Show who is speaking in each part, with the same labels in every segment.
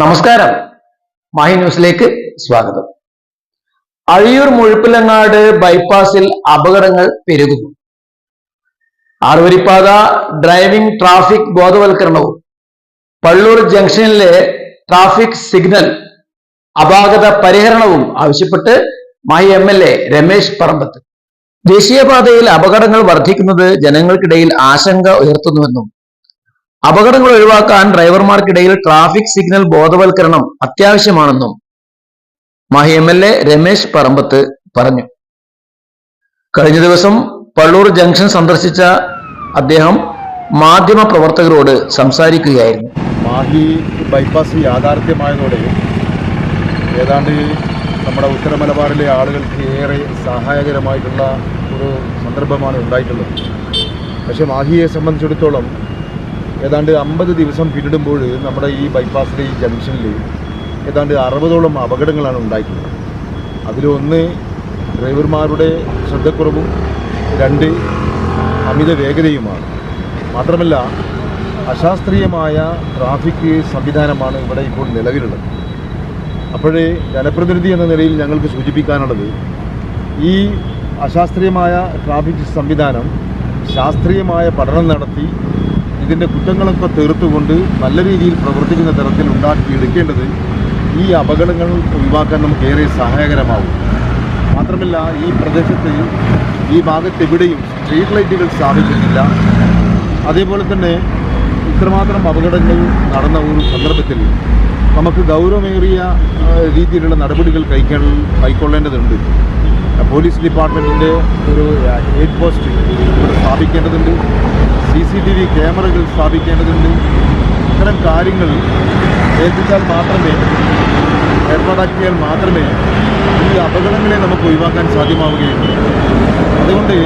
Speaker 1: നമസ്കാരം. മാഹി ന്യൂസിലേക്ക് സ്വാഗതം. അഴിയൂർ മുഴുപ്പിലങ്ങാട് ബൈപ്പാസിൽ അപകടങ്ങൾ പെരുകുന്നു. ആറുവരിപ്പാത ഡ്രൈവിംഗ് ട്രാഫിക് ബോധവൽക്കരണവും പള്ളൂർ ജംഗ്ഷനിലെ ട്രാഫിക് സിഗ്നൽ അപാകത പരിഹരണവും ആവശ്യപ്പെട്ട് Mahe M L A Ramesh Parambath. ദേശീയപാതയിൽ അപകടങ്ങൾ വർദ്ധിക്കുന്നത് ജനങ്ങൾക്കിടയിൽ ആശങ്ക ഉയർത്തുന്നുവെന്നും അപകടങ്ങൾ ഒഴിവാക്കാൻ ഡ്രൈവർമാർക്കിടയിൽ ട്രാഫിക് സിഗ്നൽ ബോധവൽക്കരണം അത്യാവശ്യമാണെന്നും Mahe M L A Ramesh Parambath പറഞ്ഞു. കഴിഞ്ഞ ദിവസം പള്ളൂർ ജംഗ്ഷൻ സന്ദർശിച്ച അദ്ദേഹം മാധ്യമ പ്രവർത്തകരോട് സംസാരിക്കുകയായിരുന്നു.
Speaker 2: മാഹി ബൈപ്പാസ് യാഥാർത്ഥ്യമായതോടെ ഏതാണ്ട് നമ്മുടെ ഉത്തര മലബാറിലെ ആളുകൾക്ക് ഏറെ സഹായകരമായിട്ടുള്ള ഒരു സന്ദർഭമാണ് ഉണ്ടായിട്ടുള്ളത്. പക്ഷേ മാഹിയെ സംബന്ധിച്ചിടത്തോളം ഏതാണ്ട് അമ്പത് ദിവസം പിന്നിടുമ്പോൾ നമ്മുടെ ഈ ബൈപ്പാസിലെ ഈ ജംഗ്ഷനിൽ ഏതാണ്ട് അറുപതോളം അപകടങ്ങളാണ് ഉണ്ടായിട്ടുള്ളത്. അതിലൊന്ന് ഡ്രൈവർമാരുടെ ശ്രദ്ധക്കുറവും രണ്ട് അമിത വേഗതയുമാണ്. മാത്രമല്ല അശാസ്ത്രീയമായ ട്രാഫിക് സംവിധാനമാണ് ഇവിടെ ഇപ്പോൾ നിലവിലുള്ളത്. അപ്പോഴേ ജനപ്രതിനിധി എന്ന നിലയിൽ ഞങ്ങൾക്ക് സൂചിപ്പിക്കാനുള്ളത് ഈ അശാസ്ത്രീയമായ ട്രാഫിക് സംവിധാനം ശാസ്ത്രീയമായ പഠനം നടത്തി ഇതിന്റെ കുറ്റങ്ങളൊക്കെ തീർത്തുകൊണ്ട് നല്ല രീതിയിൽ പ്രവർത്തിക്കുന്ന തരത്തിൽ ഉണ്ടാക്കിയെടുക്കേണ്ടത് ഈ അപകടങ്ങൾ ഒഴിവാക്കാൻ നമുക്ക് ഏറെ സഹായകരമാവും. മാത്രമല്ല ഈ പ്രദേശത്ത് ഈ ഭാഗത്തെവിടെയും സ്ട്രീറ്റ് ലൈറ്റുകൾ സ്ഥാപിക്കുന്നില്ല അതേപോലെ തന്നെ ഇത്രമാത്രം അപകടങ്ങൾ നടന്ന ഒരു സന്ദർഭത്തിൽ നമുക്ക് ഗൗരവമേറിയ രീതിയിലുള്ള നടപടികൾ കൈക്കൊ കൈക്കൊള്ളേണ്ടതുണ്ട്. പോലീസ് ഡിപ്പാർട്ട്മെന്റിന്റെ ഒരു ഹെഡ് പോസ്റ്റ് ഇവിടെ സ്ഥാപിക്കേണ്ടതുണ്ട്. സി സി ടി വി ക്യാമറകൾ സ്ഥാപിക്കേണ്ടതുണ്ട്. ഇത്തരം കാര്യങ്ങൾ ഏൽപ്പിച്ചാൽ മാത്രമേ ഏർപ്പാടാക്കിയാൽ മാത്രമേ ഈ അപകടങ്ങളെ നമുക്ക് ഒഴിവാക്കാൻ സാധ്യമാവുകയുള്ളൂ. അതുകൊണ്ട്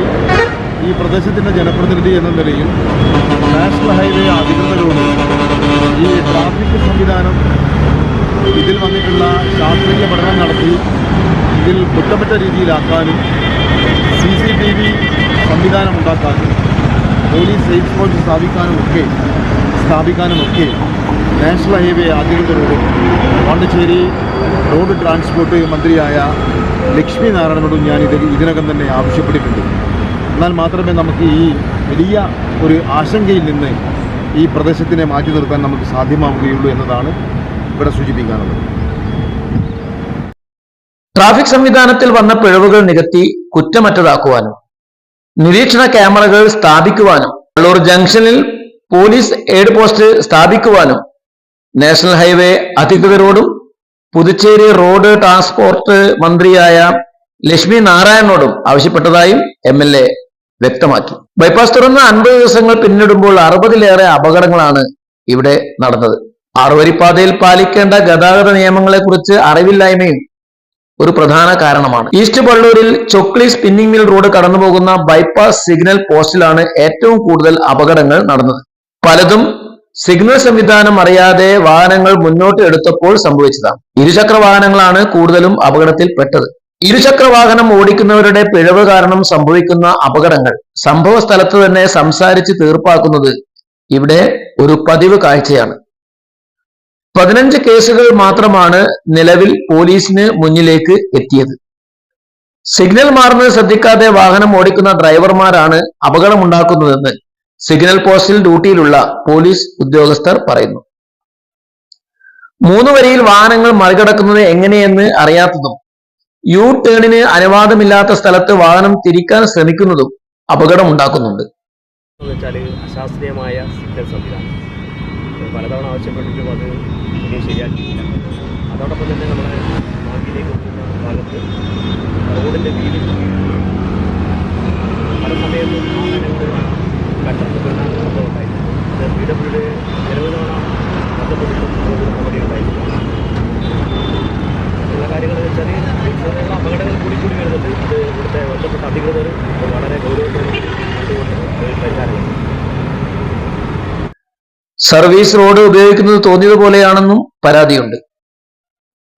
Speaker 2: ഈ പ്രദേശത്തിന്റെ ജനപ്രതിനിധി എന്ന നിലയിൽ നാഷണൽ ഹൈവേ അധികൃതരോട് ഈ ട്രാഫിക് സംവിധാനം ഇതിൽ വന്നിട്ടുള്ള ശാസ്ത്രീയ പഠനം നടത്തി ഇതിൽ കുറ്റമറ്റ രീതിയിലാക്കാനും സി സി ടി വി സംവിധാനം ഉണ്ടാക്കാനും പോലീസ് സേഫ് സ്പോട്ട് സ്ഥാപിക്കാനും ഒക്കെ സ്ഥാപിക്കാനും ഒക്കെ നാഷണൽ ഹൈവേ അധികൃതരോടും പോണ്ടിച്ചേരി റോഡ് ട്രാൻസ്പോർട്ട് മന്ത്രിയായ ലക്ഷ്മി നാരായണനോടും ഞാൻ ഇത് ഇതിനകം തന്നെ ആവശ്യപ്പെട്ടിട്ടുണ്ട്. എന്നാൽ മാത്രമേ നമുക്ക് ഈ വലിയ ഒരു ആശങ്കയിൽ നിന്ന് ഈ പ്രദേശത്തിനെ മാറ്റി നിർത്താൻ നമുക്ക് സാധ്യമാവുകയുള്ളൂ എന്നതാണ് ഇവിടെ സൂചിപ്പിക്കാനുള്ളത്.
Speaker 1: ട്രാഫിക് സംവിധാനത്തിൽ വന്ന പിഴവുകൾ നികത്തി കുറ്റമറ്റതാക്കുവാനും നിരീക്ഷണ ക്യാമറകൾ സ്ഥാപിക്കുവാനും കള്ളൂർ ജംഗ്ഷനിൽ പോലീസ് എയ്ഡ് പോസ്റ്റ് സ്ഥാപിക്കുവാനും നാഷണൽ ഹൈവേ അധികൃതരോടും പുതുച്ചേരി റോഡ് ട്രാൻസ്പോർട്ട് മന്ത്രിയായ ലക്ഷ്മി നാരായണനോടും ആവശ്യപ്പെട്ടതായും എം എൽ എ വ്യക്തമാക്കി. ബൈപ്പാസ് തുറന്ന് അൻപത് ദിവസങ്ങൾ പിന്നിടുമ്പോൾ അറുപതിലേറെ അപകടങ്ങളാണ് ഇവിടെ നടന്നത്. ആറുവരിപ്പാതയിൽ പാലിക്കേണ്ട ഗതാഗത നിയമങ്ങളെക്കുറിച്ച് അറിവില്ലായ്മയും ഒരു പ്രധാന കാരണമാണ്. ഈസ്റ്റ് പള്ളൂരിൽ ചൊക്ലി സ്പിന്നിംഗ് മിൽ റോഡ് കടന്നുപോകുന്ന ബൈപ്പാസ് സിഗ്നൽ പോസ്റ്റിലാണ് ഏറ്റവും കൂടുതൽ അപകടങ്ങൾ നടന്നത്. പലതും സിഗ്നൽ സംവിധാനം അറിയാതെ വാഹനങ്ങൾ മുന്നോട്ട് എടുത്തപ്പോൾ സംഭവിച്ചതാണ്. ഇരുചക്ര വാഹനങ്ങളാണ് കൂടുതലും അപകടത്തിൽ പെട്ടത്. ഇരുചക്ര വാഹനം ഓടിക്കുന്നവരുടെ പിഴവ് കാരണം സംഭവിക്കുന്ന അപകടങ്ങൾ. സംഭവ സ്ഥലത്ത് തന്നെ സംസാരിച്ച് തീർപ്പാക്കുന്നത് ഇവിടെ ഒരു പതിവ് കാഴ്ചയാണ്. പതിനഞ്ച് കേസുകൾ മാത്രമാണ് നിലവിൽ പോലീസിന് മുന്നിലേക്ക് എത്തിയത്. സിഗ്നൽ മാറുന്നത് ശ്രദ്ധിക്കാതെ വാഹനം ഓടിക്കുന്ന ഡ്രൈവർമാരാണ് അപകടമുണ്ടാക്കുന്നതെന്ന് സിഗ്നൽ പോസ്റ്റിൽ ഡ്യൂട്ടിയിലുള്ള പോലീസ് ഉദ്യോഗസ്ഥർ പറയുന്നു. മൂന്ന് വരിയിൽ വാഹനങ്ങൾ മറികടക്കുന്നത് എങ്ങനെയെന്ന് അറിയാത്തതും യു ടേണിന് അനുവാദമില്ലാത്ത സ്ഥലത്ത് വാഹനം തിരിക്കാൻ ശ്രമിക്കുന്നതും അപകടമുണ്ടാക്കുന്നുണ്ട്.
Speaker 3: അശാസ്ത്രീയമായ സിഗ്നൽ സംവിധാനം. പലതവണ ആവശ്യപ്പെട്ടിട്ടും അത് ഇനിയും ശരിയാക്കിയിട്ടില്ല. അതോടൊപ്പം തന്നെ നമ്മുടെ നാട്ടിലേക്ക് പോകുന്ന ഭാഗത്ത് റോഡിന്റെ വീതി പല സമയത്തും വാഹനങ്ങൾ കട്ടത്ത് വീണ സംഭവം ഉണ്ടായിരുന്നു അത് പി ഡബ്ല്യുടെ നിരവധി തവണ ബന്ധപ്പെട്ടിട്ടും നടപടി ഉണ്ടായിരുന്നു മറ്റുള്ള കാര്യങ്ങൾ ചെറിയ അപകടങ്ങൾ കൂടി കൂടി വരുന്നുണ്ട്. ഇത് ഇവിടുത്തെ ബന്ധപ്പെട്ട അധികൃതർ വളരെ
Speaker 1: സർവീസ് റോഡ് ഉപയോഗിക്കുന്നത് തോന്നിയതുപോലെയാണെന്നും പരാതിയുണ്ട്.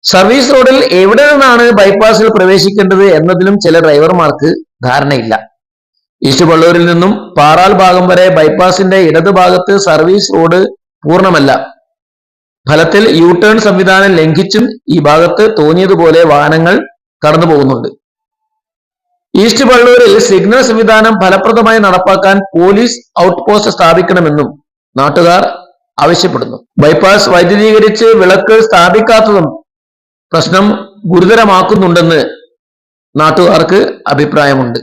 Speaker 1: സർവീസ് റോഡിൽ എവിടെ നിന്നാണ് ബൈപ്പാസിൽ പ്രവേശിക്കേണ്ടത് എന്നതിലും ചില ഡ്രൈവർമാർക്ക് ധാരണയില്ല. ഈസ്റ്റ് പള്ളൂരിൽ നിന്നും പാറാൽ ഭാഗം വരെ ബൈപ്പാസിന്റെ ഇടതുഭാഗത്ത് സർവീസ് റോഡ് പൂർണമല്ല. ഫലത്തിൽ യു ടേൺ സംവിധാനം ലംഘിച്ചും ഈ ഭാഗത്ത് തോന്നിയതുപോലെ വാഹനങ്ങൾ കടന്നു പോകുന്നുണ്ട് ഈസ്റ്റ് വള്ളൂരിൽ സിഗ്നൽ സംവിധാനം ഫലപ്രദമായി നടപ്പാക്കാൻ പോലീസ് ഔട്ട് പോസ്റ്റ് സ്ഥാപിക്കണമെന്നും നാട്ടുകാർ ആവശ്യപ്പെടുന്നു. ബൈപ്പാസ് വൈദ്യുതീകരിച്ച് വിളക്ക് സ്ഥാപിക്കാത്തതും പ്രശ്നം ഗുരുതരമാക്കുന്നുണ്ടെന്ന് നാട്ടുകാർക്ക് അഭിപ്രായമുണ്ട്.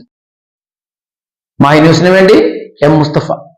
Speaker 1: മൈ ന്യൂസിന് വേണ്ടി എം മുസ്തഫ.